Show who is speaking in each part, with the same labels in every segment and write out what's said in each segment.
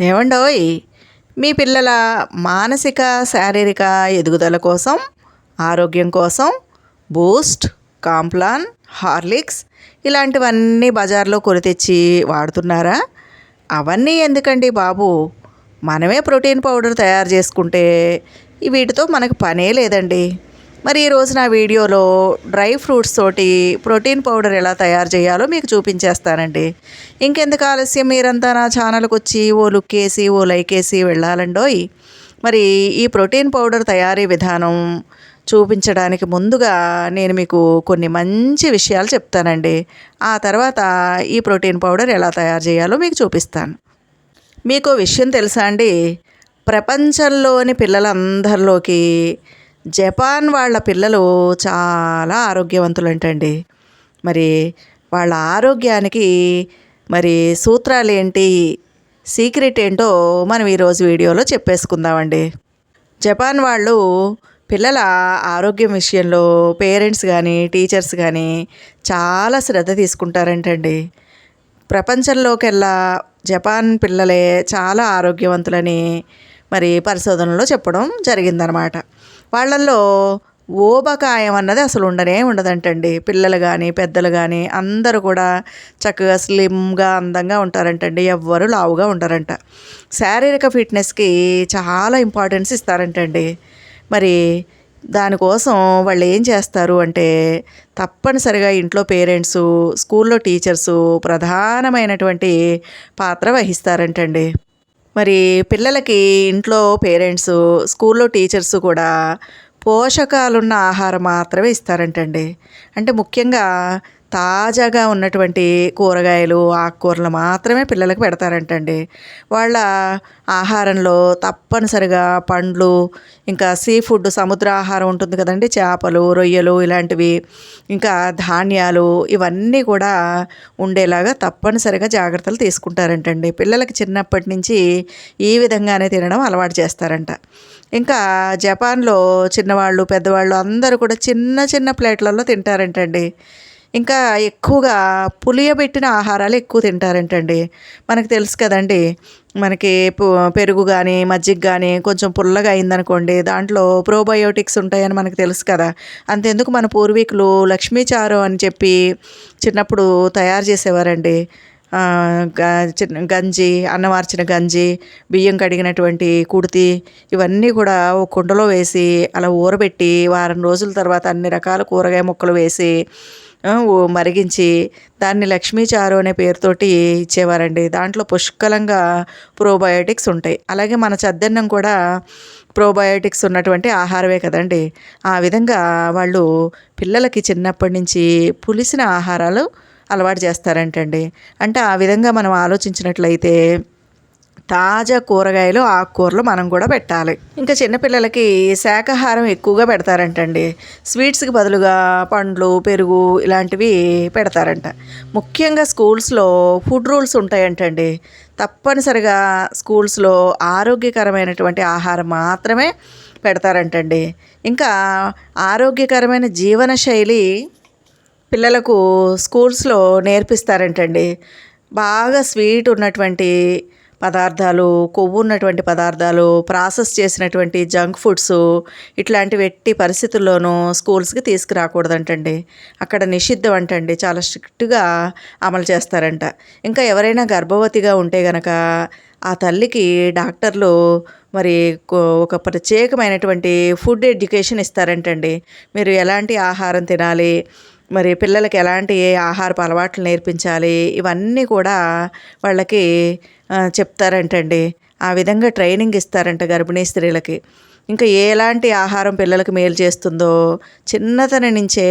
Speaker 1: ఏమండోయ్? మీ పిల్లల మానసిక శారీరక ఎదుగుదల కోసం ఆరోగ్యం కోసం బూస్ట్ కాంప్లాన్ హార్లిక్స్ ఇలాంటివన్నీ బజార్లో కొని తెచ్చి వాడుతున్నారా? అవన్నీ ఎందుకండి బాబు? మనమే ప్రోటీన్ పౌడర్ తయారు చేసుకుంటే వీటితో మనకు పనే లేదండి. మరి ఈరోజు నా వీడియోలో డ్రై ఫ్రూట్స్ తోటి ప్రోటీన్ పౌడర్ ఎలా తయారు చేయాలో మీకు చూపించేస్తానండి. ఇంకెందుకు ఆలస్యం? మీరంతా నా ఛానల్కి వచ్చి ఓ లుక్ వేసి ఓ లైక్ వేసి వెళ్ళాలండోయ్. మరి ఈ ప్రోటీన్ పౌడర్ తయారీ విధానం చూపించడానికి ముందుగా నేను మీకు కొన్ని మంచి విషయాలు చెప్తానండి. ఆ తర్వాత ఈ ప్రోటీన్ పౌడర్ ఎలా తయారు చేయాలో మీకు చూపిస్తాను. మీకు విషయం తెలుసా అండి? ప్రపంచంలోని పిల్లలందరిలోకి జపాన్ వాళ్ళ పిల్లలు చాలా ఆరోగ్యవంతులంటండి. మరి వాళ్ళ ఆరోగ్యానికి మరి సూత్రాలు ఏంటి సీక్రెట్ ఏంటో మనం ఈరోజు వీడియోలో చెప్పేసుకుందామండి. జపాన్ వాళ్ళు పిల్లల ఆరోగ్యం విషయంలో పేరెంట్స్ కానీ టీచర్స్ కానీ చాలా శ్రద్ధ తీసుకుంటారంటండి. ప్రపంచంలోకెల్లా జపాన్ పిల్లలే చాలా ఆరోగ్యవంతులని మరి పరిశోధనలో చెప్పడం జరిగిందనమాట. వాళ్ళల్లో ఓబకాయం అన్నది అసలు ఉండనే ఉండదంటండి. పిల్లలు కానీ పెద్దలు కానీ అందరూ కూడా చక్కగా స్లిమ్గా అందంగా ఉంటారంటండి. ఎవ్వరు లావుగా ఉంటారంట శారీరక ఫిట్నెస్కి చాలా ఇంపార్టెన్స్ ఇస్తారంటండి. మరి దానికోసం వాళ్ళు ఏం చేస్తారు అంటే తప్పనిసరిగా ఇంట్లో పేరెంట్స్ స్కూల్లో టీచర్సు ప్రధానమైనటువంటి పాత్ర వహిస్తారంటండి. మరి పిల్లలకి ఇంట్లో పేరెంట్స్ స్కూల్లో టీచర్స్ కూడా పోషకాలున్న ఆహారం మాత్రమే ఇస్తారంటండి. అంటే ముఖ్యంగా తాజాగా ఉన్నటువంటి కూరగాయలు ఆకుకూరలు మాత్రమే పిల్లలకు పెడతారంటండి. వాళ్ళ ఆహారంలో తప్పనిసరిగా పండ్లు ఇంకా సీ ఫుడ్ సముద్ర ఆహారం ఉంటుంది కదండి. చేపలు రొయ్యలు ఇలాంటివి ఇంకా ధాన్యాలు ఇవన్నీ కూడా ఉండేలాగా తప్పనిసరిగా జాగ్రత్తలు తీసుకుంటారంటండి. పిల్లలకి చిన్నప్పటి నుంచి ఈ విధంగానే తినడం అలవాటు చేస్తారంట. ఇంకా జపాన్లో చిన్నవాళ్ళు పెద్దవాళ్ళు అందరూ కూడా చిన్న చిన్న ప్లేట్లలో తింటారంటండి. ఇంకా ఎక్కువగా పులియబెట్టిన ఆహారాలు ఎక్కువ తింటారంటండి. మనకు తెలుసు కదండి మనకి పెరుగు కానీ మజ్జిగ కానీ కొంచెం పుల్లగా అయిందనుకోండి దాంట్లో ప్రోబయోటిక్స్ ఉంటాయని మనకు తెలుసు కదా. అంతెందుకు మన పూర్వీకులు లక్ష్మీచారు అని చెప్పి చిన్నప్పుడు తయారు చేసేవారండి. గంజి అన్నమార్చిన గంజి బియ్యం కడిగినటువంటి కుడితి ఇవన్నీ కూడా ఒక కుండలో వేసి అలా ఊరబెట్టి వారం రోజుల తర్వాత అన్ని రకాల కూరగాయ ముక్కలు వేసి మరిగించి దాన్ని లక్ష్మీచారు అనే పేరుతోటి ఇచ్చేవారండి. దాంట్లో పుష్కలంగా ప్రోబయోటిక్స్ ఉంటాయి. అలాగే మన చద్దన్నం కూడా ప్రోబయోటిక్స్ ఉన్నటువంటి ఆహారమే కదండి. ఆ విధంగా వాళ్ళు పిల్లలకి చిన్నప్పటి నుంచి పులిసిన ఆహారాలు అలవాటు చేస్తారంటండి. అంటే ఆ విధంగా మనం ఆలోచించినట్లయితే తాజా కూరగాయలు ఆకుకూరలు మనం కూడా పెట్టాలి. ఇంకా చిన్నపిల్లలకి శాకాహారం ఎక్కువగా పెడతారంటండి. స్వీట్స్కి బదులుగా పండ్లు పెరుగు ఇలాంటివి పెడతారంట. ముఖ్యంగా స్కూల్స్లో ఫుడ్ రూల్స్ ఉంటాయంటండి. తప్పనిసరిగా స్కూల్స్లో ఆరోగ్యకరమైనటువంటి ఆహారం మాత్రమే పెడతారంటండి. ఇంకా ఆరోగ్యకరమైన జీవన శైలి పిల్లలకు స్కూల్స్లో నేర్పిస్తారంటండి. బాగా స్వీట్ ఉన్నటువంటి పదార్థాలు కొవ్వు ఉన్నటువంటి పదార్థాలు ప్రాసెస్ చేసినటువంటి జంక్ ఫుడ్స్ ఇట్లాంటివి ఎట్టి పరిస్థితుల్లోనూ స్కూల్స్కి తీసుకురాకూడదంటండి. అక్కడ నిషిద్ధం అంటండి. చాలా స్ట్రిక్ట్గా అమలు చేస్తారంట. ఇంకా ఎవరైనా గర్భవతిగా ఉంటే గనక ఆ తల్లికి డాక్టర్లు మరి ఒక ప్రత్యేకమైనటువంటి ఫుడ్ ఎడ్యుకేషన్ ఇస్తారంటండి. మీరు ఎలాంటి ఆహారం తినాలి? మరి పిల్లలకి ఎలాంటి ఆహారపు అలవాట్లు నేర్పించాలి? ఇవన్నీ కూడా వాళ్ళకి చెప్తారంటండి. ఆ విధంగా ట్రైనింగ్ ఇస్తారంట గర్భిణీ స్త్రీలకి. ఇంకా ఎలాంటి ఆహారం పిల్లలకు మేలు చేస్తుందో చిన్నతన నుంచే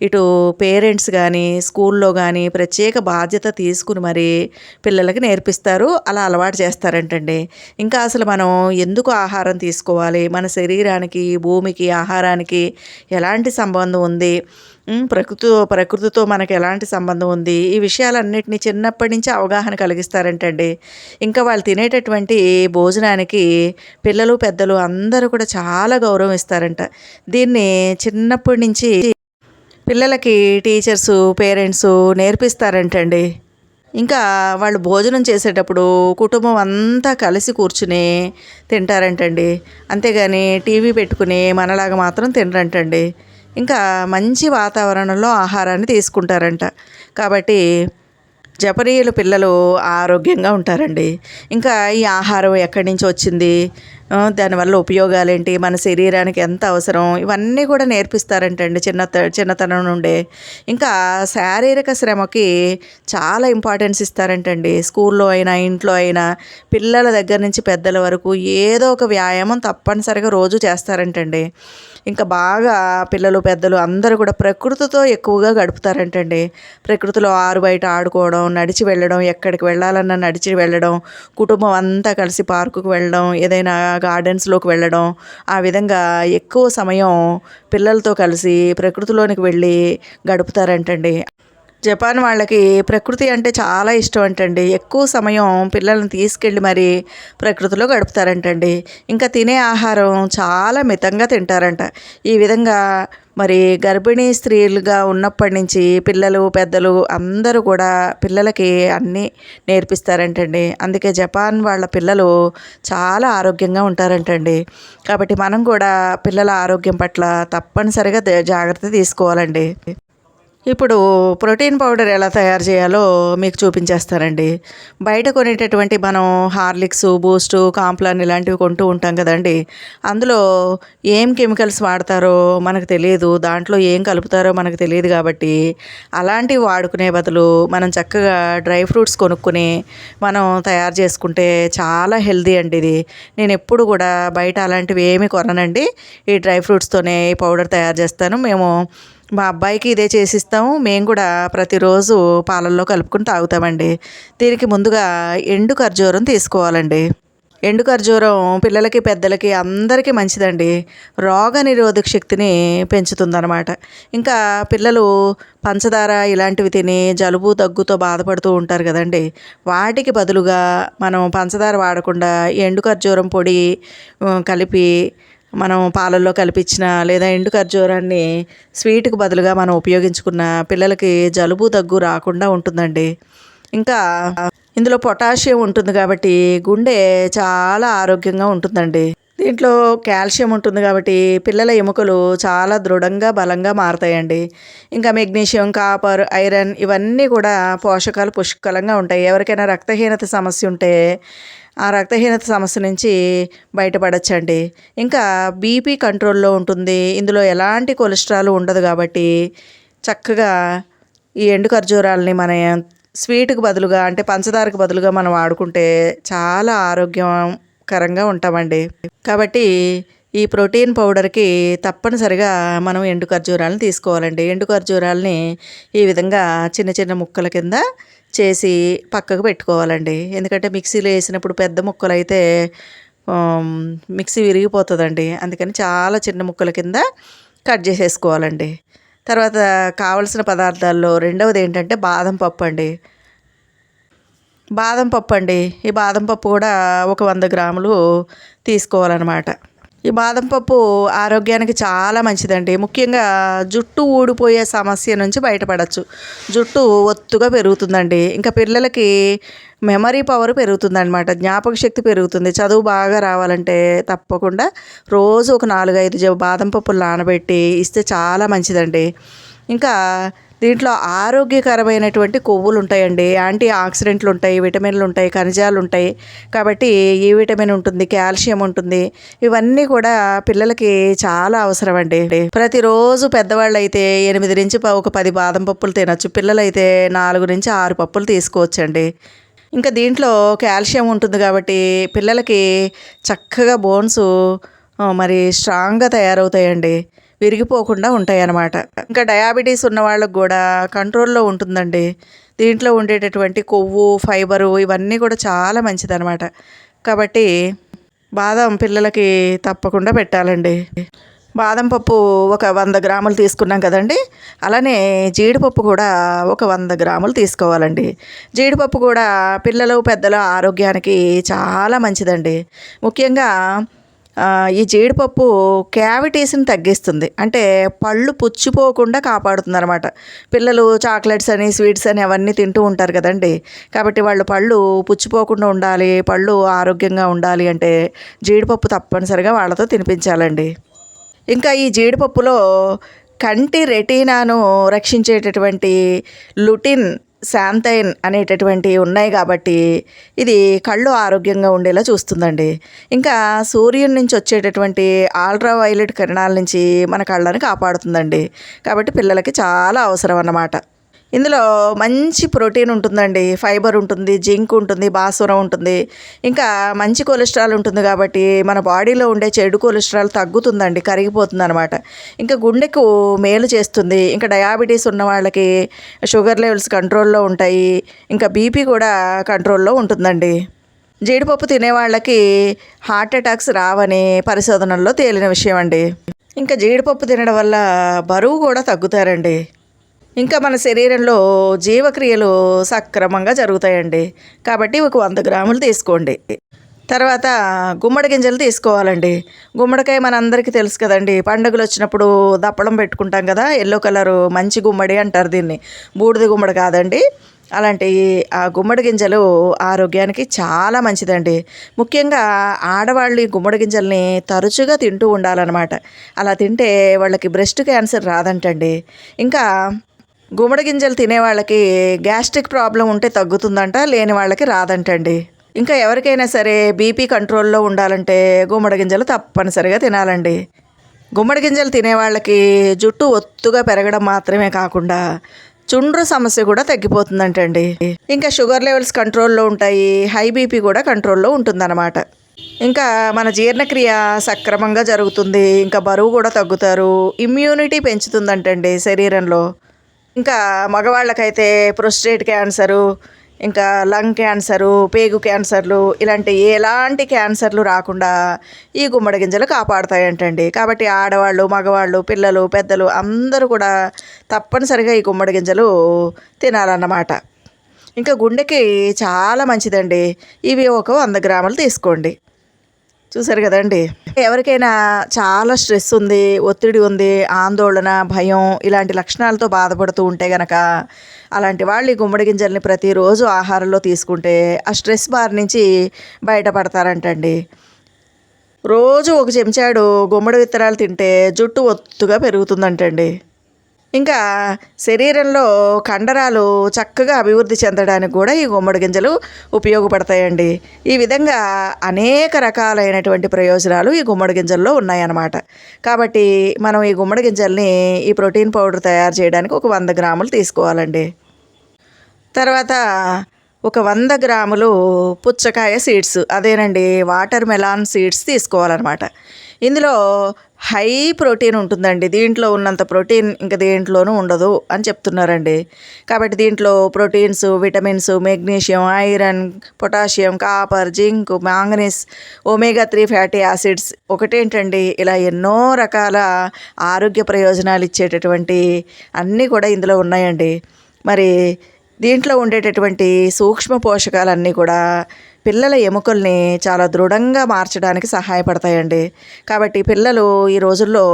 Speaker 1: ఇటు పేరెంట్స్ కానీ స్కూల్లో కానీ ప్రత్యేక బాధ్యత తీసుకుని మరి పిల్లలకి నేర్పిస్తారు. అలా అలవాటు చేస్తారంటండి. ఇంకా అసలు మనం ఎందుకు ఆహారం తీసుకోవాలి? మన శరీరానికి భూమికి ఆహారానికి ఎలాంటి సంబంధం ఉంది? ప్రకృతి ప్రకృతితో మనకు ఎలాంటి సంబంధం ఉంది? ఈ విషయాలన్నింటినీ చిన్నప్పటి నుంచి అవగాహన కలిగిస్తారంటండి. ఇంకా వాళ్ళు తినేటటువంటి భోజనానికి పిల్లలు పెద్దలు అందరూ కూడా చాలా గౌరవం ఇస్తారంట. దీన్ని చిన్నప్పటి నుంచి పిల్లలకి టీచర్సు పేరెంట్స్ నేర్పిస్తారంటండి. ఇంకా వాళ్ళు భోజనం చేసేటప్పుడు కుటుంబం అంతా కలిసి కూర్చుని తింటారంటండి. అంతేగాని టీవీ పెట్టుకుని మనలాగా మాత్రం తినరంటండి. ఇంకా మంచి వాతావరణంలో ఆహారాన్ని తీసుకుంటారంట. కాబట్టి జపనీయుల పిల్లలు ఆరోగ్యంగా ఉంటారండి. ఇంకా ఈ ఆహారం ఎక్కడి నుంచి వచ్చింది? దానివల్ల ఉపయోగాలు ఏంటి మన శరీరానికి ఎంత అవసరం? ఇవన్నీ కూడా నేర్పిస్తారంటండి చిన్న చిన్నతనం నుండే. ఇంకా శారీరక శ్రమకి చాలా ఇంపార్టెన్స్ ఇస్తారంటండి. స్కూల్లో అయినా ఇంట్లో అయినా పిల్లల దగ్గర నుంచి పెద్దల వరకు ఏదో ఒక వ్యాయామం తప్పనిసరిగా రోజు చేస్తారంటండి. ఇంకా బాగా పిల్లలు పెద్దలు అందరూ కూడా ప్రకృతితో ఎక్కువగా గడుపుతారంటండి. ప్రకృతిలో ఆరు బయట ఆడుకోవడం నడిచి వెళ్ళడం ఎక్కడికి వెళ్ళాలన్నా నడిచి వెళ్ళడం కుటుంబం అంతా కలిసి పార్కుకు వెళ్ళడం ఏదైనా గార్డెన్స్లోకి వెళ్ళడం ఆ విధంగా ఎక్కువ సమయం పిల్లలతో కలిసి ప్రకృతిలోనికి వెళ్ళి గడుపుతారంటండి. జపాన్ వాళ్ళకి ప్రకృతి అంటే చాలా ఇష్టం అంటండి. ఎక్కువ సమయం పిల్లల్ని తీసుకెళ్ళి మరి ప్రకృతిలో గడుపుతారంటండి. ఇంకా తినే ఆహారం చాలా మితంగా తింటారంట. ఈ విధంగా మరి గర్భిణీ స్త్రీలుగా ఉన్నప్పటి నుంచి పిల్లలు పెద్దలు అందరూ కూడా పిల్లలకి అన్నీ నేర్పిస్తారంటండి. అందుకే జపాన్ వాళ్ళ పిల్లలు చాలా ఆరోగ్యంగా ఉంటారంటండి. కాబట్టి మనం కూడా పిల్లల ఆరోగ్యం పట్ల తప్పనిసరిగా జాగ్రత్త తీసుకోవాలండి. ఇప్పుడు ప్రోటీన్ పౌడర్ ఎలా తయారు చేయాలో మీకు చూపించేస్తానండి. బయట కొనేటటువంటి మనం హార్లిక్స్ బూస్టు కాంప్లాన్ ఇలాంటివి కొంటూ ఉంటాం కదండి. అందులో ఏం కెమికల్స్ వాడతారో మనకు తెలియదు. దాంట్లో ఏం కలుపుతారో మనకు తెలియదు కాబట్టి అలాంటివి వాడుకునే బదులు మనం చక్కగా డ్రై ఫ్రూట్స్ కొనుక్కొని మనం తయారు చేసుకుంటే చాలా హెల్దీ అండి ఇది. నేను ఎప్పుడు కూడా బయట అలాంటివి ఏమీ కొననండి. ఈ డ్రై ఫ్రూట్స్తోనే ఈ పౌడర్ తయారు చేస్తాను. మేము మా అబ్బాయికి ఇదే చేసిస్తాము. మేము కూడా ప్రతిరోజు పాలల్లో కలుపుకుని తాగుతామండి. దీనికి ముందుగా ఎండు ఖర్జూరం తీసుకోవాలండి. ఎండు ఖర్జూరం పిల్లలకి పెద్దలకి అందరికీ మంచిదండి. రోగ నిరోధక శక్తిని పెంచుతుందన్నమాట. ఇంకా పిల్లలు పంచదార ఇలాంటివి తిని జలుబు దగ్గుతో బాధపడుతూ ఉంటారు కదండి. వాటికి బదులుగా మనం పంచదార వాడకుండా ఎండు ఖర్జూరం పొడి కలిపి మనం పాలల్లో కలిపించిన లేదా ఎండు ఖర్జూరాన్ని స్వీట్కి బదులుగా మనం ఉపయోగించుకున్న పిల్లలకి జలుబు దగ్గు రాకుండా ఉంటుందండి. ఇంకా ఇందులో పొటాషియం ఉంటుంది కాబట్టి గుండె చాలా ఆరోగ్యంగా ఉంటుందండి. దీంట్లో కాల్షియం ఉంటుంది కాబట్టి పిల్లల ఎముకలు చాలా దృఢంగా బలంగా మారుతాయండి. ఇంకా మెగ్నీషియం కాపర్ ఐరన్ ఇవన్నీ కూడా పోషకాలు పుష్కలంగా ఉంటాయి. ఎవరికైనా రక్తహీనత సమస్య ఉంటే ఆ రక్తహీనత సమస్య నుంచి బయటపడచ్చండి. ఇంకా బీపీ కంట్రోల్లో ఉంటుంది. ఇందులో ఎలాంటి కొలెస్ట్రాల్ ఉండదు కాబట్టి చక్కగా ఈ ఎండు ఖర్జూరాలని మన స్వీట్కి బదులుగా అంటే పంచదారకు బదులుగా మనం వాడుకుంటే చాలా ఆరోగ్యం ఆరోగ్యకరంగా ఉంటామండి. కాబట్టి ఈ ప్రోటీన్ పౌడర్కి తప్పనిసరిగా మనం ఎండు ఖర్జూరాలను తీసుకోవాలండి. ఎండు ఖర్జూరాలని ఈ విధంగా చిన్న చిన్న ముక్కల కింద చేసి పక్కకు పెట్టుకోవాలండి. ఎందుకంటే మిక్సీలో వేసినప్పుడు పెద్ద ముక్కలు అయితే మిక్సీ విరిగిపోతుందండి. అందుకని చాలా చిన్న ముక్కల కింద కట్ చేసేసుకోవాలండి. తర్వాత కావలసిన పదార్థాల్లో రెండవది ఏంటంటే బాదం పప్పు అండి బాదం పప్పు అండి. ఈ బాదం పప్పు కూడా ఒక వంద గ్రాములు తీసుకోవాలన్నమాట. ఈ బాదం పప్పు ఆరోగ్యానికి చాలా మంచిదండి. ముఖ్యంగా జుట్టు ఊడిపోయే సమస్య నుంచి బయటపడచ్చు. జుట్టు ఒత్తుగా పెరుగుతుందండి. ఇంకా పిల్లలకి మెమరీ పవర్ పెరుగుతుందన్నమాట. జ్ఞాపక శక్తి పెరుగుతుంది. చదువు బాగా రావాలంటే తప్పకుండా రోజు ఒక నాలుగైదు బాదం పప్పులు నానబెట్టి ఇస్తే చాలా మంచిదండి. ఇంకా దీంట్లో ఆరోగ్యకరమైనటువంటి కొవ్వులు ఉంటాయండి. యాంటీ ఆక్సిడెంట్లు ఉంటాయి విటమిన్లు ఉంటాయి ఖనిజాలు ఉంటాయి. కాబట్టి ఈ విటమిన్ ఉంటుంది కాల్షియం ఉంటుంది. ఇవన్నీ కూడా పిల్లలకి చాలా అవసరం అండి ప్రతిరోజు పెద్దవాళ్ళు అయితే ఎనిమిది నుంచి ఒక పది బాదం పప్పులు తినొచ్చు. పిల్లలైతే నాలుగు నుంచి ఆరు పప్పులు తీసుకోవచ్చండి. ఇంకా దీంట్లో కాల్షియం ఉంటుంది కాబట్టి పిల్లలకి చక్కగా బోన్స్ మరి స్ట్రాంగ్గా తయారవుతాయండి. విరిగిపోకుండా ఉంటాయి అన్నమాట ఇంకా డయాబెటీస్ ఉన్న వాళ్ళకు కూడా కంట్రోల్లో ఉంటుందండి. దీంట్లో ఉండేటటువంటి కొవ్వు ఫైబరు ఇవన్నీ కూడా చాలా మంచిదన్నమాట. కాబట్టి బాదం పిల్లలకి తప్పకుండా పెట్టాలండి. బాదం పప్పు ఒక వంద గ్రాములు తీసుకున్నాం కదండి. అలానే జీడిపప్పు కూడా ఒక వంద గ్రాములు తీసుకోవాలండి. జీడిపప్పు కూడా పిల్లలు పెద్దల ఆరోగ్యానికి చాలా మంచిదండి. ముఖ్యంగా ఈ జీడిపప్పు క్యావిటీస్ని తగ్గిస్తుంది. అంటే పళ్ళు పుచ్చిపోకుండా కాపాడుతుంది అనమాట పిల్లలు చాక్లెట్స్ అని స్వీట్స్ అని అవన్నీ తింటూ ఉంటారు కదండి. కాబట్టి వాళ్ళు పళ్ళు పుచ్చిపోకుండా ఉండాలి పళ్ళు ఆరోగ్యంగా ఉండాలి అంటే జీడిపప్పు తప్పనిసరిగా వాళ్ళతో తినిపించాలండి. ఇంకా ఈ జీడిపప్పులో కంటి రెటీనాను రక్షించేటటువంటి లుటిన్ శాంతైన్ అనేటటువంటివి ఉన్నాయి కాబట్టి ఇది కళ్ళు ఆరోగ్యంగా ఉండేలా చూస్తుందండి. ఇంకా సూర్యుని నుంచి వచ్చేటటువంటి ఆల్ట్రా వైలెట్ కిరణాల నుంచి మన కళ్ళని కాపాడుతుందండి. కాబట్టి పిల్లలకి చాలా అవసరం అన్నమాట. ఇందులో మంచి ప్రోటీన్ ఉంటుందండి. ఫైబర్ ఉంటుంది జింక్ ఉంటుంది భాస్వరం ఉంటుంది. ఇంకా మంచి కొలెస్ట్రాల్ ఉంటుంది కాబట్టి మన బాడీలో ఉండే చెడు కొలెస్ట్రాల్ తగ్గుతుందండి కరిగిపోతుంది అనమాట ఇంకా గుండెకు మేలు చేస్తుంది. ఇంకా డయాబెటీస్ ఉన్న వాళ్ళకి షుగర్ లెవెల్స్ కంట్రోల్లో ఉంటాయి. ఇంకా బీపీ కూడా కంట్రోల్లో ఉంటుందండి. జీడిపప్పు తినే వాళ్ళకి హార్ట్ అటాక్స్ రావని పరిశోధనల్లో తేలిన విషయం అండి ఇంకా జీడిపప్పు తినడం వల్ల బరువు కూడా తగ్గుతారండి. ఇంకా మన శరీరంలో జీవక్రియలు సక్రమంగా జరుగుతాయండి. కాబట్టి ఒక వంద గ్రాములు తీసుకోండి. తర్వాత గుమ్మడి గింజలు తీసుకోవాలండి. గుమ్మడికాయ మనందరికీ తెలుసు కదండి. పండుగలు వచ్చినప్పుడు దప్పడం పెట్టుకుంటాం కదా. ఎల్లో కలరు మంచి గుమ్మడి అంటారు దీన్ని. బూడిద గుమ్మడి కాదండి. అలాంటి ఆ గుమ్మడి గింజలు ఆరోగ్యానికి చాలా మంచిదండి. ముఖ్యంగా ఆడవాళ్ళు ఈ గుమ్మడి గింజల్ని తరచుగా తింటూ ఉండాలన్నమాట. అలా తింటే వాళ్ళకి బ్రెస్ట్ క్యాన్సర్ రాదంటండి. ఇంకా గుమ్మడి గింజలు తినే వాళ్ళకి గ్యాస్ట్రిక్ ప్రాబ్లం ఉంటే తగ్గుతుందంట లేని వాళ్ళకి రాదంటండి. ఇంకా ఎవరికైనా సరే బీపీ కంట్రోల్లో ఉండాలంటే గుమ్మడి గింజలు తప్పనిసరిగా తినాలండి. గుమ్మడి గింజలు తినే వాళ్ళకి జుట్టు ఒత్తుగా పెరగడం మాత్రమే కాకుండా చుండ్రు సమస్య కూడా తగ్గిపోతుందంటండి. ఇంకా షుగర్ లెవెల్స్ కంట్రోల్లో ఉంటాయి హై బీపీ కూడా కంట్రోల్లో ఉంటుందన్నమాట. ఇంకా మన జీర్ణక్రియ సక్రమంగా జరుగుతుంది ఇంకా బరువు కూడా తగ్గుతారు ఇమ్యూనిటీ పెంచుతుందంటండి శరీరంలో. ఇంకా మగవాళ్ళకైతే ప్రొస్టేట్ క్యాన్సరు ఇంకా లంగ్ క్యాన్సరు పేగు క్యాన్సర్లు ఇలాంటి ఎలాంటి క్యాన్సర్లు రాకుండా ఈ గుమ్మడి గింజలు కాపాడుతాయంటండి. కాబట్టి ఆడవాళ్ళు మగవాళ్ళు పిల్లలు పెద్దలు అందరూ కూడా తప్పనిసరిగా ఈ గుమ్మడి గింజలు తినాలన్నమాట. ఇంకా గుండెకి చాలా మంచిదండి. ఇవి ఒక వంద గ్రాములు తీసుకోండి. చూసారు కదండి. ఎవరికైనా చాలా స్ట్రెస్ ఉంది ఒత్తిడి ఉంది ఆందోళన భయం ఇలాంటి లక్షణాలతో బాధపడుతూ ఉంటే గనక అలాంటి వాళ్ళు ఈ గుమ్మడి గింజల్ని ప్రతిరోజు ఆహారంలో తీసుకుంటే ఆ స్ట్రెస్ బారి నుంచి బయటపడతారంటండి. రోజు ఒక చెంచాడు గుమ్మడి విత్తనాలు తింటే జుట్టు ఒత్తుగా పెరుగుతుందంటండి. ఇంకా శరీరంలో కండరాలు చక్కగా అభివృద్ధి చెందడానికి కూడా ఈ గుమ్మడి గింజలు ఉపయోగపడతాయండి. ఈ విధంగా అనేక రకాలైనటువంటి ప్రయోజనాలు ఈ గుమ్మడి గింజల్లో ఉన్నాయన్నమాట. కాబట్టి మనం ఈ గుమ్మడి గింజల్ని ఈ ప్రోటీన్ పౌడర్ తయారు చేయడానికి ఒక వంద గ్రాములు తీసుకోవాలండి. తర్వాత ఒక వంద గ్రాములు పుచ్చకాయ సీడ్స్ అదేనండి వాటర్ మెలాన్ సీడ్స్ తీసుకోవాలన్నమాట. ఇందులో హై ప్రోటీన్ ఉంటుందండి. దీంట్లో ఉన్నంత ప్రోటీన్ ఇంకా దేంట్లోనూ ఉండదు అని చెప్తున్నారండి. కాబట్టి దీంట్లో proteins vitamins magnesium iron potassium copper zinc manganese omega three fatty acids ఒకటేంటండి? ఇలా ఎన్నో రకాల ఆరోగ్య ప్రయోజనాలు ఇచ్చేటటువంటి అన్నీ కూడా ఇందులో ఉన్నాయండి. మరి దీంట్లో ఉండేటటువంటి సూక్ష్మ పోషకాలన్నీ కూడా పిల్లల ఎముకల్ని చాలా దృఢంగా మార్చడానికి సహాయపడతాయండి. కాబట్టి పిల్లలు ఈ రోజుల్లో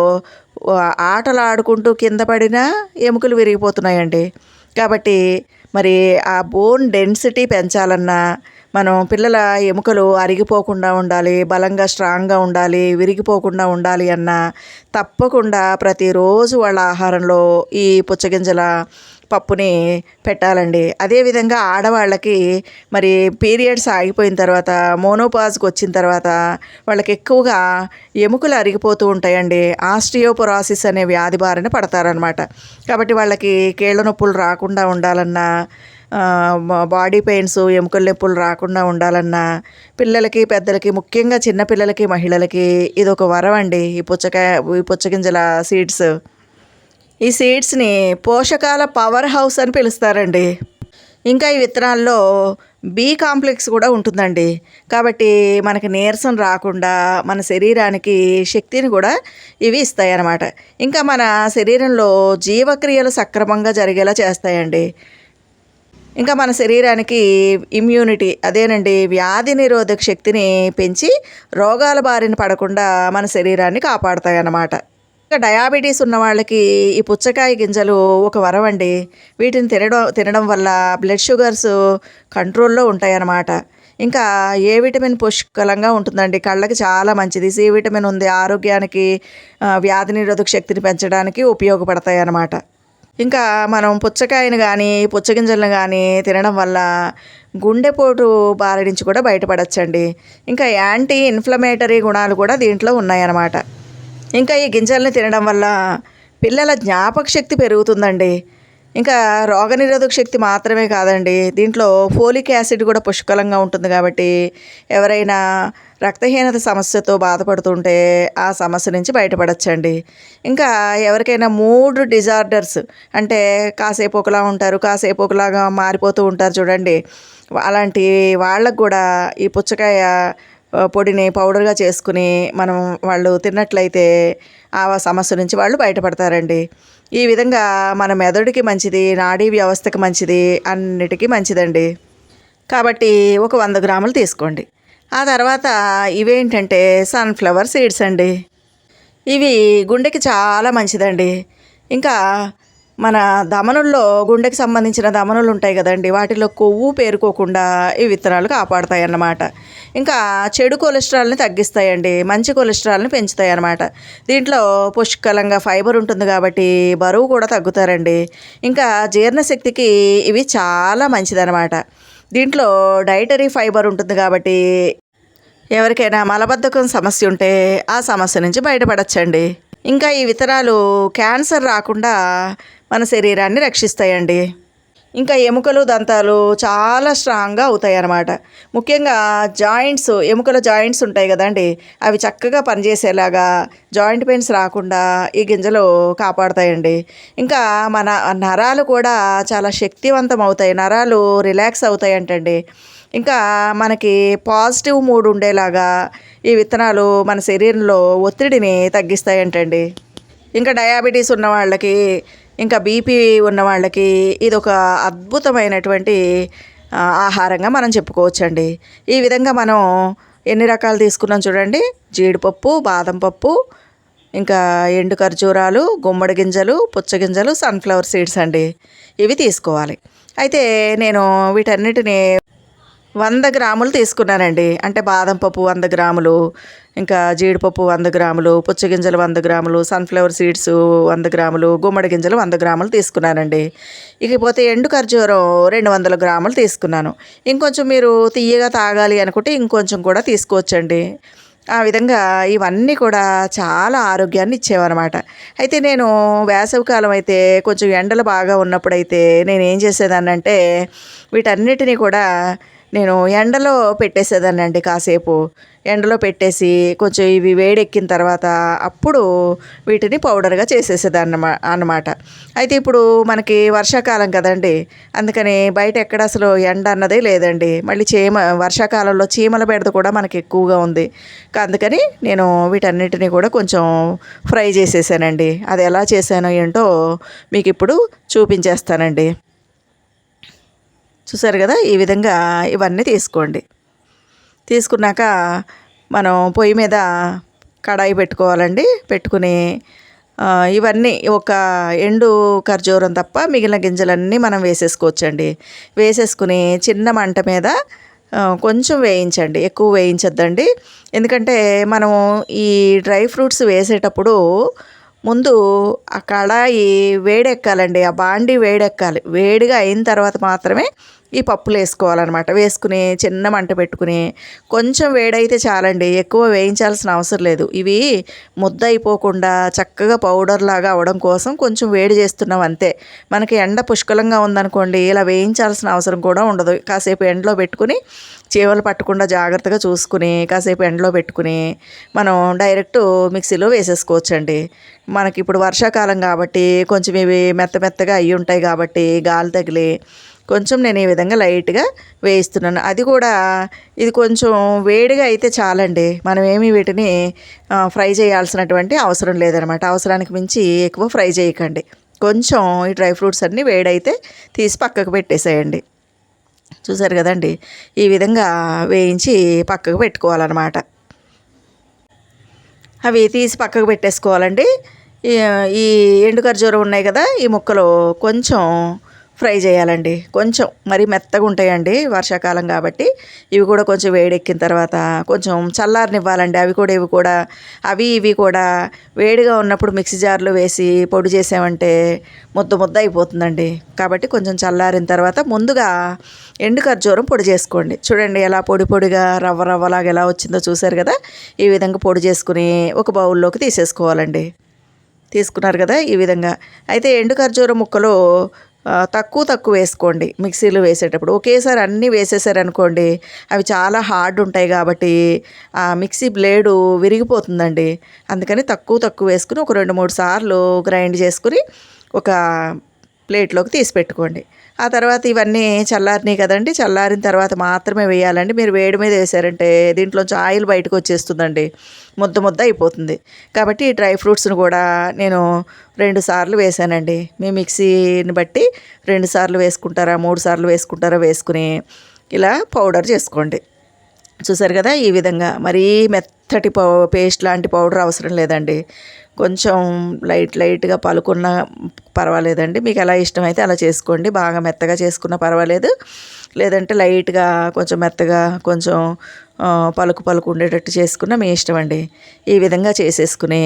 Speaker 1: ఆటలు ఆడుకుంటూ కింద పడినా ఎముకలు విరిగిపోతున్నాయండి. కాబట్టి మరి ఆ బోన్ డెన్సిటీ పెంచాలన్నా మనం పిల్లల ఎముకలు అరిగిపోకుండా ఉండాలి బలంగా స్ట్రాంగ్గా ఉండాలి విరిగిపోకుండా ఉండాలి అన్న తప్పకుండా ప్రతిరోజు వాళ్ళ ఆహారంలో ఈ పుచ్చగింజల పప్పుని పెట్టాలండి. అదేవిధంగా ఆడవాళ్ళకి మరి పీరియడ్స్ ఆగిపోయిన తర్వాత మోనోపాజ్కి వచ్చిన తర్వాత వాళ్ళకి ఎక్కువగా ఎముకలు అరిగిపోతూ ఉంటాయండి. ఆస్టియోపొరాసిస్ అనే వ్యాధి బారిన పడతారనమాట కాబట్టి వాళ్ళకి కీళ్ళ నొప్పులు రాకుండా ఉండాలన్నా బాడీ పెయిన్స్ ఎముకల నొప్పులు రాకుండా ఉండాలన్నా పిల్లలకి పెద్దలకి ముఖ్యంగా చిన్నపిల్లలకి మహిళలకి ఇది ఒక వరం అండి. ఈ పుచ్చకాయ ఈ పుచ్చగింజల సీడ్స్. ఈ సీడ్స్ని పోషకాల పవర్ హౌస్ అని పిలుస్తారండి. ఇంకా ఈ విత్తనాల్లో బి కాంప్లెక్స్ కూడా ఉంటుందండి. కాబట్టి మనకి నీరసం రాకుండా మన శరీరానికి శక్తిని కూడా ఇవి ఇస్తాయి అన్నమాట ఇంకా మన శరీరంలో జీవక్రియలు సక్రమంగా జరిగేలా చేస్తాయండి. ఇంకా మన శరీరానికి ఇమ్యూనిటీ అదేనండి వ్యాధి నిరోధక శక్తిని పెంచి రోగాల బారిన పడకుండా మన శరీరాన్ని కాపాడుతాయి అన్నమాట డయాబెటీస్ ఉన్న వాళ్ళకి ఈ పుచ్చకాయ గింజలు ఒక వరం అండి. వీటిని తినడం తినడం వల్ల బ్లడ్ షుగర్స్ కంట్రోల్లో ఉంటాయన్నమాట. ఇంకా ఏ విటమిన్ పుష్కలంగా ఉంటుందండి? కళ్ళకి చాలా మంచిది. సి విటమిన్ ఉంది. ఆరోగ్యానికి వ్యాధి నిరోధక శక్తిని పెంచడానికి ఉపయోగపడతాయి అన్నమాట ఇంకా మనం పుచ్చకాయను కానీ పుచ్చగింజలను కానీ తినడం వల్ల గుండెపోటు బారి నుంచి కూడా బయటపడచ్చండి. ఇంకా యాంటీ ఇన్ఫ్లమేటరీ గుణాలు కూడా దీంట్లో ఉన్నాయన్నమాట. ఇంకా ఈ గింజల్ని తినడం వల్ల పిల్లల జ్ఞాపక శక్తి పెరుగుతుందండి. ఇంకా రోగనిరోధక శక్తి మాత్రమే కాదండి. దీంట్లో ఫోలిక్ యాసిడ్ కూడా పుష్కలంగా ఉంటుంది కాబట్టి ఎవరైనా రక్తహీనత సమస్యతో బాధపడుతుంటే ఆ సమస్య నుంచి బయటపడచ్చండి. ఇంకా ఎవరికైనా మూడు డిజార్డర్స్ అంటే కాసేపు ఒకలా ఉంటారు కాసేపు ఒకలాగా మారిపోతూ ఉంటారు చూడండి. అలాంటి వాళ్ళకు కూడా ఈ పుచ్చకాయ పొడిని పౌడర్గా చేసుకుని మనం వాళ్ళు తిన్నట్లయితే ఆ సమస్య నుంచి వాళ్ళు బయటపడతారండి. ఈ విధంగా మన మెదడుకి మంచిది నాడీ వ్యవస్థకి మంచిది అన్నిటికీ మంచిదండి. కాబట్టి ఒక వంద గ్రాములు తీసుకోండి. ఆ తర్వాత ఇవేంటంటే సన్ఫ్లవర్ సీడ్స్ అండి. ఇవి గుండెకి చాలా మంచిదండి. ఇంకా మన దమనుల్లో గుండెకి సంబంధించిన దమనులు ఉంటాయి కదండి. వాటిలో కొవ్వు పేరుకోకుండా ఈ విత్తనాలు కాపాడుతాయి అన్నమాట ఇంకా చెడు కొలెస్ట్రాల్ని తగ్గిస్తాయండి. మంచి కొలెస్ట్రాల్ని పెంచుతాయి అన్నమాట దీంట్లో పుష్కలంగా ఫైబర్ ఉంటుంది కాబట్టి బరువు కూడా తగ్గుతారండి. ఇంకా జీర్ణశక్తికి ఇవి చాలా మంచిదన్నమాట. దీంట్లో డైటరీ ఫైబర్ ఉంటుంది కాబట్టి ఎవరికైనా మలబద్ధకం సమస్య ఉంటే ఆ సమస్య నుంచి బయటపడచ్చండి. ఇంకా ఈ విత్తనాలు క్యాన్సర్ రాకుండా మన శరీరాన్ని రక్షిస్తాయండి. ఇంకా ఎముకలు దంతాలు చాలా స్ట్రాంగ్గా అవుతాయి అన్నమాట ముఖ్యంగా జాయింట్స్ ఎముకల జాయింట్స్ ఉంటాయి కదండి. అవి చక్కగా పనిచేసేలాగా జాయింట్ పెయిన్స్ రాకుండా ఈ గింజలు కాపాడుతాయండి. ఇంకా మన నరాలు కూడా చాలా శక్తివంతం అవుతాయి. నరాలు రిలాక్స్ అవుతాయి అంటండి ఇంకా మనకి పాజిటివ్ మూడ్ ఉండేలాగా ఈ విత్తనాలు మన శరీరంలో ఒత్తిడిని తగ్గిస్తాయంటండి. ఇంకా డయాబెటీస్ ఉన్న వాళ్ళకి ఇంకా బీపీ ఉన్న వాళ్ళకి ఇది ఒక అద్భుతమైనటువంటి ఆహారంగా మనం చెప్పుకోవచ్చండి. ఈ విధంగా మనం ఎన్ని రకాలు తీసుకున్నాం చూడండి. జీడిపప్పు బాదం పప్పు ఇంకా ఎండు ఖర్జూరాలు గుమ్మడి గింజలు పుచ్చగింజలు సన్ఫ్లవర్ సీడ్స్ అండి. ఇవి తీసుకోవాలి. అయితే నేను వీటన్నిటిని వంద గ్రాములు తీసుకున్నానండి. అంటే బాదం పప్పు వంద గ్రాములు ఇంకా జీడిపప్పు వంద గ్రాములు పుచ్చగింజలు వంద గ్రాములు సన్ఫ్లవర్ సీడ్స్ వంద గ్రాములు గుమ్మడి గింజలు వంద గ్రాములు తీసుకున్నానండి. ఇకపోతే ఎండు ఖర్జూరం రెండు వందల గ్రాములు తీసుకున్నాను. ఇంకొంచెం మీరు తీయగా తాగాలి అనుకుంటే ఇంకొంచెం కూడా తీసుకోవచ్చండి. ఆ విధంగా ఇవన్నీ కూడా చాలా ఆరోగ్యాన్ని ఇచ్చేవన్నమాట. అయితే నేను వేసవికాలం అయితే కొంచెం ఎండలు బాగా ఉన్నప్పుడైతే నేను ఏం చేసేదాన్నంటే వీటన్నిటినీ కూడా నేను ఎండలో పెట్టేసేదాన్నండి కాసేపు. ఎండలో పెట్టేసి కొంచెం ఇవి వేడెక్కిన తర్వాత అప్పుడు వీటిని పౌడర్గా చేసేసేదాన్నమా అన్నమాట. అయితే ఇప్పుడు మనకి వర్షాకాలం కదండి అందుకని బయట ఎక్కడ అసలు ఎండ అన్నదే లేదండి. మళ్ళీ చీమ వర్షాకాలంలో చీమల బెడద కూడా మనకి ఎక్కువగా ఉంది. కా- అందుకని నేను వీటన్నిటిని కూడా కొంచెం ఫ్రై చేసేసానండి. అది ఎలా చేశానో ఏంటో మీకు ఇప్పుడు చూపించేస్తానండి. చూసారు కదా? ఈ విధంగా ఇవన్నీ తీసుకోండి. తీసుకున్నాక మనం పొయ్యి మీద కడాయి పెట్టుకోవాలండి. పెట్టుకుని ఇవన్నీ ఒక ఎండు ఖర్జూరం తప్ప మిగిలిన గింజలన్నీ మనం వేసేసుకోవచ్చండి. వేసేసుకుని చిన్న మంట మీద కొంచెం వేయించండి. ఎక్కువ వేయించద్దండి. ఎందుకంటే మనం ఈ డ్రై ఫ్రూట్స్ వేసేటప్పుడు ముందు ఆ కడాయి వేడెక్కాలండి. ఆ బాండి వేడెక్కాలి. వేడిగా అయిన తర్వాత మాత్రమే ఈ పప్పులు వేసుకోవాలన్నమాట. వేసుకుని చిన్న మంట పెట్టుకుని కొంచెం వేడైతే చాలండి. ఎక్కువ వేయించాల్సిన అవసరం లేదు. ఇవి ముద్ద అయిపోకుండా చక్కగా పౌడర్ లాగా అవడం కోసం కొంచెం వేడి చేస్తున్నాం అంతే. మనకి ఎండ పుష్కలంగా ఉందనుకోండి ఇలా వేయించాల్సిన అవసరం కూడా ఉండదు. కాసేపు ఎండలో పెట్టుకుని చీమలు పట్టకుండా జాగ్రత్తగా చూసుకుని కాసేపు ఎండలో పెట్టుకుని మనం డైరెక్ట్ మిక్సీలో వేసేసుకోవచ్చండి. మనకి ఇప్పుడు వర్షాకాలం కాబట్టి కొంచెం ఇవి మెత్త మెత్తగా అయ్యి ఉంటాయి కాబట్టి గాలి తగిలి కొంచెం నేను ఈ విధంగా లైట్గా వేయిస్తున్నాను. అది కూడా ఇది కొంచెం వేడిగా అయితే చాలండి. మనం ఏమి వీటిని ఫ్రై చేయాల్సినటువంటి అవసరం లేదనమాట. అవసరానికి మించి ఎక్కువ ఫ్రై చేయకండి. కొంచెం ఈ డ్రై ఫ్రూట్స్ అన్నీ వేడైతే తీసి పక్కకు పెట్టేసేయండి. చూసారు కదండి? ఈ విధంగా వేయించి పక్కకు పెట్టుకోవాలన్నమాట. అవి తీసి పక్కకు పెట్టేసుకోవాలండి. ఈ- ఈ ఎండు ఖర్జూరం ఉన్నాయి కదా? ఈ ముక్కలు కొంచెం ఫ్రై చేయాలండి. కొంచెం మరి మెత్తగా ఉంటాయండి వర్షాకాలం కాబట్టి. ఇవి కూడా కొంచెం వేడెక్కిన తర్వాత కొంచెం చల్లారనివ్వాలండి. అవి కూడా ఇవి కూడా అవి ఇవి కూడా వేడిగా ఉన్నప్పుడు మిక్సీ జార్లో వేసి పొడి చేసామంటే ముద్ద ముద్ద అయిపోతుందండి. కాబట్టి కొంచెం చల్లారిన తర్వాత ముందుగా ఎండు ఖర్జూరం పొడి చేసుకోండి. చూడండి ఎలా పొడి పొడిగా రవ్వ రవ్వలాగా ఎలా వచ్చిందో చూశారు కదా? ఈ విధంగా పొడి చేసుకుని ఒక బౌల్లోకి తీసేసుకోవాలండి. తీసుకున్నారు కదా ఈ విధంగా. అయితే ఎండు ఖర్జూర ముక్కలు తక్కువ తక్కువ వేసుకోండి మిక్సీలో వేసేటప్పుడు. ఒకేసారి అన్నీ వేసేసారనుకోండి అవి చాలా హార్డ్ ఉంటాయి కాబట్టి ఆ మిక్సీ బ్లేడు విరిగిపోతుందండి. అందుకని తక్కువ తక్కువ వేసుకుని ఒక రెండు మూడు సార్లు గ్రైండ్ చేసుకుని ఒక ప్లేట్లోకి తీసి పెట్టుకోండి. ఆ తర్వాత ఇవన్నీ చల్లారినాయి కదండి. చల్లారిన తర్వాత మాత్రమే వేయాలండి. మీరు వేడి మీద వేసారంటే దీంట్లోంచి ఆయిల్ బయటకు వచ్చేస్తుందండి. ముద్ద ముద్ద అయిపోతుంది. కాబట్టి ఈ డ్రై ఫ్రూట్స్ని కూడా నేను రెండు సార్లు వేసానండి మీ మిక్సీని బట్టి రెండు సార్లు వేసుకుంటారా మూడు సార్లు వేసుకుంటారా వేసుకుని ఇలా పౌడర్ చేసుకోండి. చూసారు కదా ఈ విధంగా మరీ మెత్తటి పౌ పేస్ట్ లాంటి పౌడర్ అవసరం లేదండి. కొంచెం లైట్ లైట్గా పలుకున్న పర్వాలేదండి. మీకు ఎలా ఇష్టమైతే అలా చేసుకోండి. బాగా మెత్తగా చేసుకున్న పర్వాలేదు. లేదంటే లైట్గా కొంచెం మెత్తగా కొంచెం పలుకు పలుకు ఉండేటట్టు చేసుకున్న మీ ఇష్టం అండి ఈ విధంగా చేసేసుకుని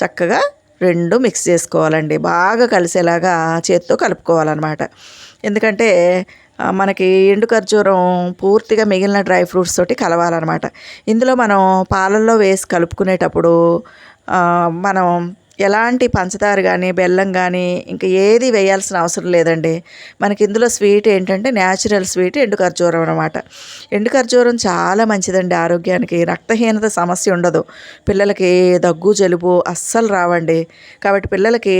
Speaker 1: చక్కగా రెండు మిక్స్ చేసుకోవాలండి. బాగా కలిసేలాగా చేత్తో కలుపుకోవాలన్నమాట. ఎందుకంటే మనకి ఎండు ఖర్జూరం పూర్తిగా మిగిలిన డ్రై ఫ్రూట్స్ తోటి కలవాలన్నమాట. ఇందులో మనం పాలల్లో వేసి కలుపుకునేటప్పుడు మనం ఎలాంటి పంచదార కానీ బెల్లం కానీ ఇంకా ఏది వేయాల్సిన అవసరం లేదండి. మనకి ఇందులో స్వీట్ ఏంటంటే న్యాచురల్ స్వీట్ ఎండు ఖర్జూరం అనమాట ఎండు ఖర్జూరం చాలా మంచిదండి ఆరోగ్యానికి. రక్తహీనత సమస్య ఉండదు. పిల్లలకి దగ్గు జలుబు అస్సలు రావండి. కాబట్టి పిల్లలకి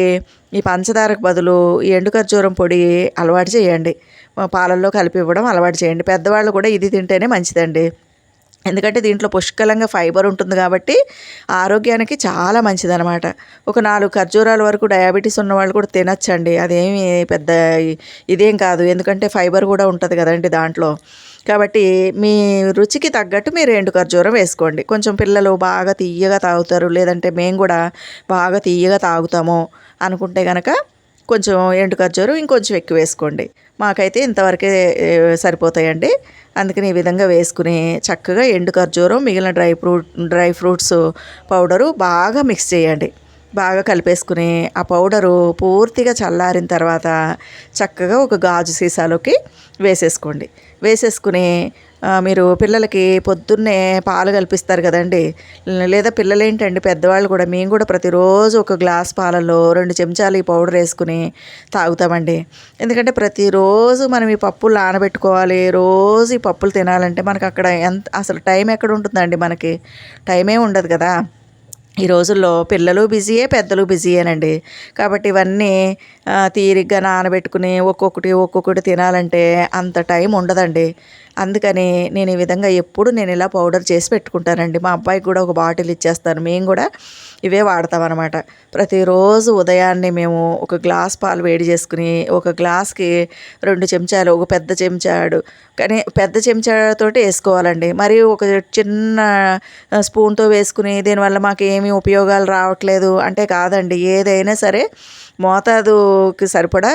Speaker 1: ఈ పంచదారకు బదులు ఈ ఎండు ఖర్జూరం పొడి అలవాటు చేయండి. పాలల్లో కలిపి ఇవ్వడం అలవాటు చేయండి. పెద్దవాళ్ళు కూడా ఇది తింటేనే మంచిదండి. ఎందుకంటే దీంట్లో పుష్కలంగా ఫైబర్ ఉంటుంది కాబట్టి ఆరోగ్యానికి చాలా మంచిదనమాట ఒక నాలుగు ఖర్జూరాల వరకు డయాబెటీస్ ఉన్న వాళ్ళు కూడా తినచ్చండి. అదేమి పెద్ద ఇదేం కాదు. ఎందుకంటే ఫైబర్ కూడా ఉంటుంది కదండి దాంట్లో. కాబట్టి మీ రుచికి తగ్గట్టు మీరు ఎండు ఖర్జూరం వేసుకోండి. కొంచెం పిల్లలు బాగా తీయగా తాగుతారు. లేదంటే మేము కూడా బాగా తీయగా తాగుతాము అనుకుంటే కనుక కొంచెం ఎండు ఖర్జూరం ఇంకొంచెం ఎక్కువ వేసుకోండి. మాకైతే ఇంతవరకే సరిపోతాయండి. అందుకని ఈ విధంగా వేసుకుని చక్కగా ఎండు ఖర్జూరం మిగిలిన dry fruit dry fruits powder బాగా మిక్స్ చేయండి. బాగా కలిపేసుకుని ఆ పౌడరు పూర్తిగా చల్లారిన తర్వాత చక్కగా ఒక గాజు సీసాలోకి వేసేసుకోండి. వేసేసుకుని మీరు పిల్లలకి పొద్దున్నే పాలు కల్పిస్తారు కదండి. లేదా పిల్లలు ఏంటండి పెద్దవాళ్ళు కూడా మేము కూడా ప్రతిరోజు ఒక గ్లాస్ పాలలో రెండు చెంచాలు ఈ పౌడర్ వేసుకుని తాగుతామండి. ఎందుకంటే ప్రతిరోజు మనం ఈ పప్పులు నానబెట్టుకోవాలి రోజు ఈ పప్పులు తినాలంటే మనకు అక్కడ ఎంత అసలు టైం ఎక్కడ ఉంటుందండి మనకి? టైమే ఉండదు కదా. ఈ రోజుల్లో పిల్లలు బిజీయే పెద్దలు బిజీయేనండి. కాబట్టి ఇవన్నీ తీరిగ్గా నానబెట్టుకుని ఒక్కొక్కటి ఒక్కొక్కటి తినాలంటే అంత టైం ఉండదండి. అందుకని నేను ఈ విధంగా ఎప్పుడు నేను ఇలా పౌడర్ చేసి పెట్టుకుంటానండి. మా అబ్బాయికి కూడా ఒక బాటిల్ ఇచ్చేస్తాను మేము కూడా ఇవే వాడతాం అనమాట ప్రతిరోజు ఉదయాన్నే మేము ఒక గ్లాస్ పాలు వేడి చేసుకుని ఒక గ్లాస్కి రెండు చెంచాలు ఒక పెద్ద చెంచాడు కానీ పెద్ద చెంచాతోటి వేసుకోవాలండి. మరి ఒక చిన్న స్పూన్తో వేసుకుని దీనివల్ల మాకు ఏమీ ఉపయోగాలు రావట్లేదు అంటే కాదండి. ఏదైనా సరే మోతాదుకి సరిపడా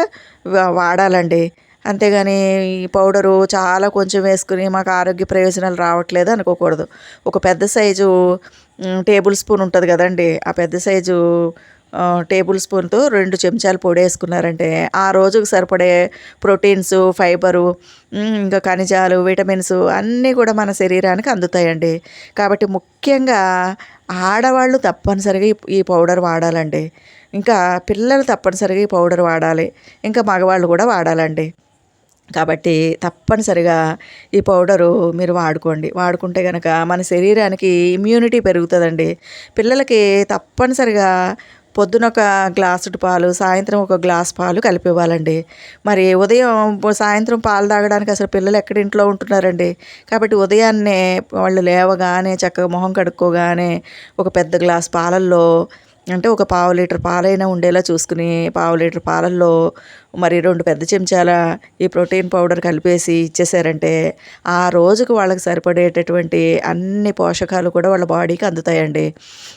Speaker 1: వాడాలండి. అంతేగాని ఈ పౌడరు చాలా కొంచెం వేసుకుని మాకు ఆరోగ్య ప్రయోజనాలు రావట్లేదు అనుకోకూడదు. ఒక పెద్ద సైజు టేబుల్ స్పూన్ ఉంటుంది కదండి ఆ పెద్ద సైజు టేబుల్ స్పూన్తో రెండు చెంచాలు పొడి వేసుకున్నారంటే ఆ రోజుకు సరిపడే ప్రోటీన్స్ ఫైబరు ఇంకా ఖనిజాలు విటమిన్స్ అన్నీ కూడా మన శరీరానికి అందుతాయండి. కాబట్టి ముఖ్యంగా ఆడవాళ్ళు తప్పనిసరిగా ఈ పౌడర్ వాడాలండి. ఇంకా పిల్లలు తప్పనిసరిగా ఈ పౌడర్ వాడాలి. ఇంకా మగవాళ్ళు కూడా వాడాలండి. కాబట్టి తప్పనిసరిగా ఈ పౌడరు మీరు వాడుకోండి. వాడుకుంటే కనుక మన శరీరానికి ఇమ్యూనిటీ పెరుగుతుందండి. పిల్లలకి తప్పనిసరిగా పొద్దున ఒక గ్లాసుడు పాలు సాయంత్రం ఒక గ్లాస్ పాలు కలిపి ఇవ్వాలండి మరి ఉదయం సాయంత్రం పాలు తాగడానికి అసలు పిల్లలు ఎక్కడ ఇంట్లో ఉంటున్నారండి? కాబట్టి ఉదయాన్నే వాళ్ళు లేవగానే చక్కగా మొహం కడుక్కోగానే ఒక పెద్ద గ్లాస్ పాలల్లో అంటే ఒక పావు లీటర్ పాలైనా ఉండేలా చూసుకుని పావు లీటర్ పాలల్లో మరి రెండు పెద్ద చెంచాల ఈ ప్రోటీన్ పౌడర్ కలిపేసి ఇచ్చేసారంటే ఆ రోజుకు వాళ్ళకి సరిపడేటటువంటి అన్ని పోషకాలు కూడా వాళ్ళ బాడీకి అందుతాయండి.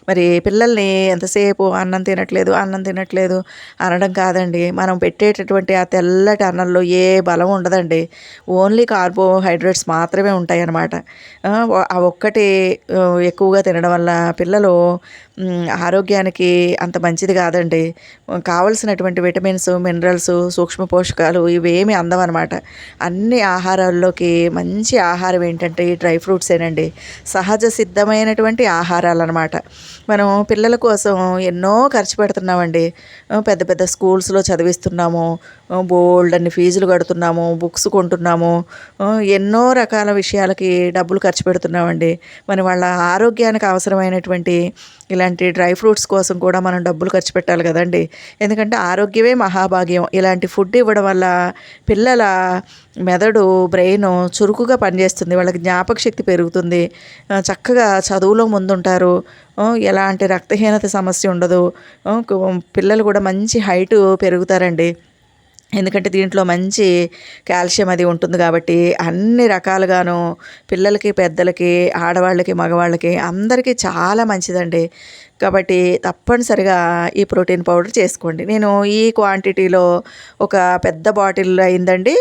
Speaker 1: మరి పిల్లల్ని ఎంతసేపు అన్నం తినట్లేదు అన్నం తినట్లేదు అనడం కాదండి. మనం పెట్టేటటువంటి ఆ తెల్లటి అన్నంలో ఏ బలం ఉండదండి. ఓన్లీ కార్బోహైడ్రేట్స్ మాత్రమే ఉంటాయి అన్నమాట ఆ ఒక్కటి ఎక్కువగా తినడం వల్ల పిల్లలు ఆరోగ్యానికి అంత మంచిది కాదండి. కావలసినటువంటి విటమిన్స్ మినరల్స్ సూక్ష్మ పోషకాలు ఇవేమి అందవన్నమాట. అన్ని ఆహారాల్లోకి మంచి ఆహారం ఏంటంటే ఈ డ్రై ఫ్రూట్సేనండి. సహజ సిద్ధమైనటువంటి ఆహారాలు అనమాట మనం పిల్లల కోసం ఎన్నో ఖర్చు పెడుతున్నామండి. పెద్ద పెద్ద స్కూల్స్లో చదివిస్తున్నాము. బోల్డ్ అన్ని ఫీజులు కడుతున్నాము. బుక్స్ కొంటున్నాము. ఎన్నో రకాల విషయాలకి డబ్బులు ఖర్చు పెడుతున్నామండి. మరి వాళ్ళ ఆరోగ్యానికి అవసరమైనటువంటి ఇలాంటి డ్రై ఫ్రూట్స్ కోసం కూడా మనం డబ్బులు ఖర్చు పెట్టాలి కదండి. ఎందుకంటే ఆరోగ్యమే మహాభాగ్యం. ఇలాంటి ఫుడ్ ఇవ్వడం వల్ల పిల్లల మెదడు బ్రెయిన్ చురుకుగా పనిచేస్తుంది. వాళ్ళకి జ్ఞాపక శక్తి పెరుగుతుంది. చక్కగా చదువులో ముందుంటారు. ఎలాంటి రక్తహీనత సమస్య ఉండదు. పిల్లలు కూడా మంచి హైట్ పెరుగుతారండి. ఎందుకంటే దీంట్లో మంచి కాల్షియం అది ఉంటుంది కాబట్టి అన్ని రకాలుగాను పిల్లలకి పెద్దలకి ఆడవాళ్ళకి మగవాళ్ళకి అందరికీ చాలా మంచిదండి. కాబట్టి తప్పనిసరిగా ఈ ప్రోటీన్ పౌడర్ చేసుకోండి. నేను ఈ క్వాంటిటీలో ఒక పెద్ద బాటిల్ అయిందండి.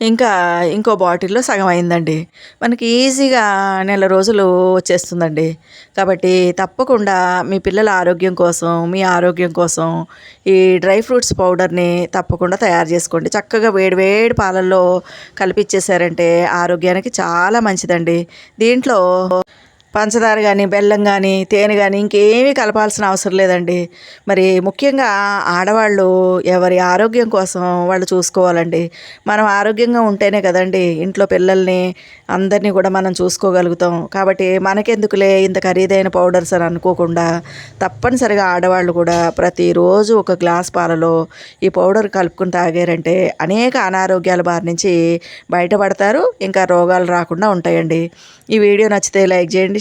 Speaker 1: ఇంకా ఇంకో బాటిల్లో సగం అయిందండి. మనకి ఈజీగా నెల రోజులు వచ్చేస్తుందండి. కాబట్టి తప్పకుండా మీ పిల్లల ఆరోగ్యం కోసం మీ ఆరోగ్యం కోసం ఈ డ్రై ఫ్రూట్స్ పౌడర్ని తప్పకుండా తయారు చేసుకోండి. చక్కగా వేడి వేడి పాలల్లో కలిపిచ్చేసారంటే ఆరోగ్యానికి చాలా మంచిదండి. దీంట్లో పంచదార కానీ బెల్లం కానీ తేనె కానీ ఇంకేమీ కలపాల్సిన అవసరం లేదండి. మరి ముఖ్యంగా ఆడవాళ్ళు ఎవరి ఆరోగ్యం కోసం వాళ్ళు చూసుకోవాలండి. మనం ఆరోగ్యంగా ఉంటేనే కదండి ఇంట్లో పిల్లల్ని అందరినీ కూడా మనం చూసుకోగలుగుతాం. కాబట్టి మనకెందుకులే ఇంత ఖరీదైన పౌడర్స్ అని అనుకోకుండా తప్పనిసరిగా ఆడవాళ్ళు కూడా ప్రతిరోజు ఒక గ్లాస్ పాలలో ఈ పౌడర్ కలుపుకుని తాగారంటే అనేక అనారోగ్యాల బారి నుంచి బయటపడతారు. ఇంకా రోగాలు రాకుండా ఉంటాయండి. ఈ వీడియో నచ్చితే లైక్ చేయండి